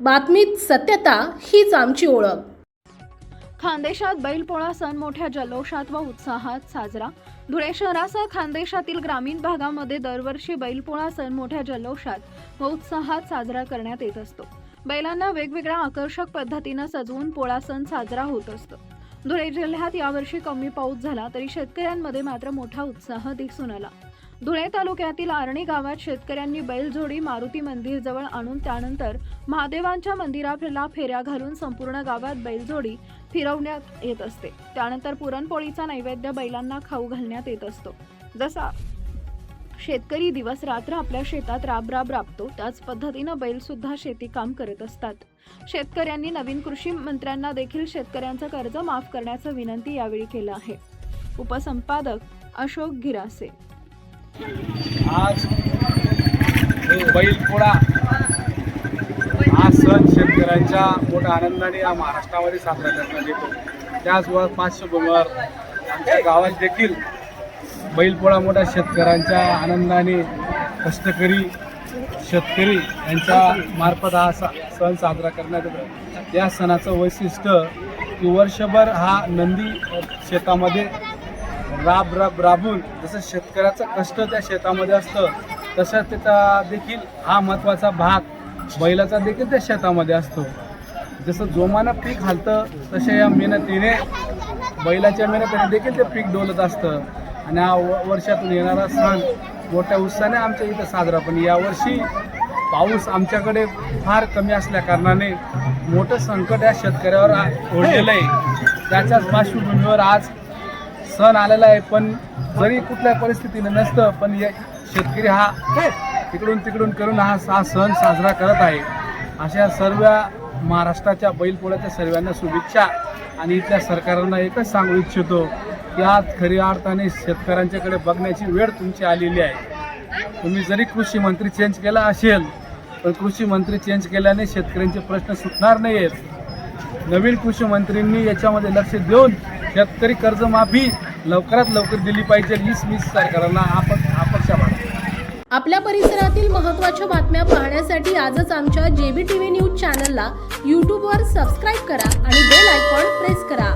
बातमीत सत्यता हीच आमची ओळख. खानदेशात बैलपोळा सण मोठ्या जल्लोषात व उत्साहात साजरा. धुळे शहरासह खानदेशातील ग्रामीण भागामध्ये दरवर्षी बैलपोळा सण मोठ्या जल्लोषात व उत्साहात साजरा करण्यात येत असतो. बैलांना वेगवेगळ्या आकर्षक पद्धतीनं सजवून पोळा सण साजरा होत असतो. धुळे जिल्ह्यात यावर्षी कमी पाऊस झाला तरी शेतकऱ्यांमध्ये मात्र मोठा उत्साह दिसून आला. धुळे तालुक्यातील आर्णी गावात शेतकऱ्यांनी बैलजोडी मारुती मंदिरजवळ आणून त्यानंतर महादेवांच्या मंदिराला फेऱ्या घालून संपूर्ण गावात बैलजोडी फिरवण्यात येत असते. त्यानंतर पुरणपोळीचा नैवेद्य बैलांना खाऊ घालण्यात येत असतो. जसा शेतकरी दिवस रात्र आपल्या शेतात राब राब राबतो त्याच पद्धतीनं बैल सुद्धा शेती काम करत असतात. शेतकऱ्यांनी नवीन कृषी मंत्र्यांना देखील शेतकऱ्यांचं कर्ज माफ करण्याचं विनंती यावेळी केलं आहे. उपसंपादक अशोक गिरासे आज बैलपोळा हा सण शेतकऱ्यांच्या मोठ्या आनंदाने या महाराष्ट्रामध्ये साजरा करण्यात येतो. त्याचबरोबर पार्श्वभूमीवर आमच्या गावात देखील बैलपोळा मोठ्या शेतकऱ्यांच्या आनंदाने कष्टकरी शेतकरी यांच्या मार्फत हा सा सण साजरा करण्यात येतो. या सणाचं वैशिष्ट्य की वर्षभर हा नंदी शेतामध्ये राब राब राबून जसं शेतकऱ्याचं कष्ट त्या शेतामध्ये असतं तसं त्याचा देखील हा महत्त्वाचा भाग बैलाचा देखील त्या शेतामध्ये असतो. जसं जोमानं पीक हालतं तशा या मेहनतीने बैलाच्या मेहनतीने देखील ते पीक डोलत असतं. आणि हा व- वर्षातून येणारा सण मोठ्या उत्साहाने आमच्या इथं साजरा. पण यावर्षी पाऊस आमच्याकडे फार कमी असल्या कारणाने मोठं संकट या शेतकऱ्यावर ओढलेलं आहे. त्याच्याच पार्श्वभूमीवर आज सण आलेला आहे पण जरी कुठल्या परिस्थितीने नसतं पण या शेतकरी हा इकडून तिकडून करून हा हा सण साजरा करत आहे. अशा सर्व महाराष्ट्राच्या बैलपोळ्याच्या सर्वांना शुभेच्छा. आणि इथल्या सरकारांना एकच सांगू इच्छितो की आज खऱ्या अर्थाने शेतकऱ्यांच्याकडे बघण्याची वेळ तुमची आलेली आहे. तुम्ही जरी कृषी मंत्री चेंज केला असेल पण कृषी मंत्री चेंज केल्याने शेतकऱ्यांचे प्रश्न सुटणार नाही आहेत नवीन कृषी मंत्रींनी याच्यामध्ये लक्ष देऊन शेतकरी कर्जमाफी लवकरात लवकर दिली पाहिजे हीच मी सरकारांना आपण अपेक्षा मानतो. आपल्या परिसरातील महत्त्वाच्या बातम्या पाहण्यासाठी आजच आमच्या जेबी टी व्ही न्यूज चॅनलला यूट्यूबवर सबस्क्राईब करा आणि बेल आयकॉन प्रेस करा.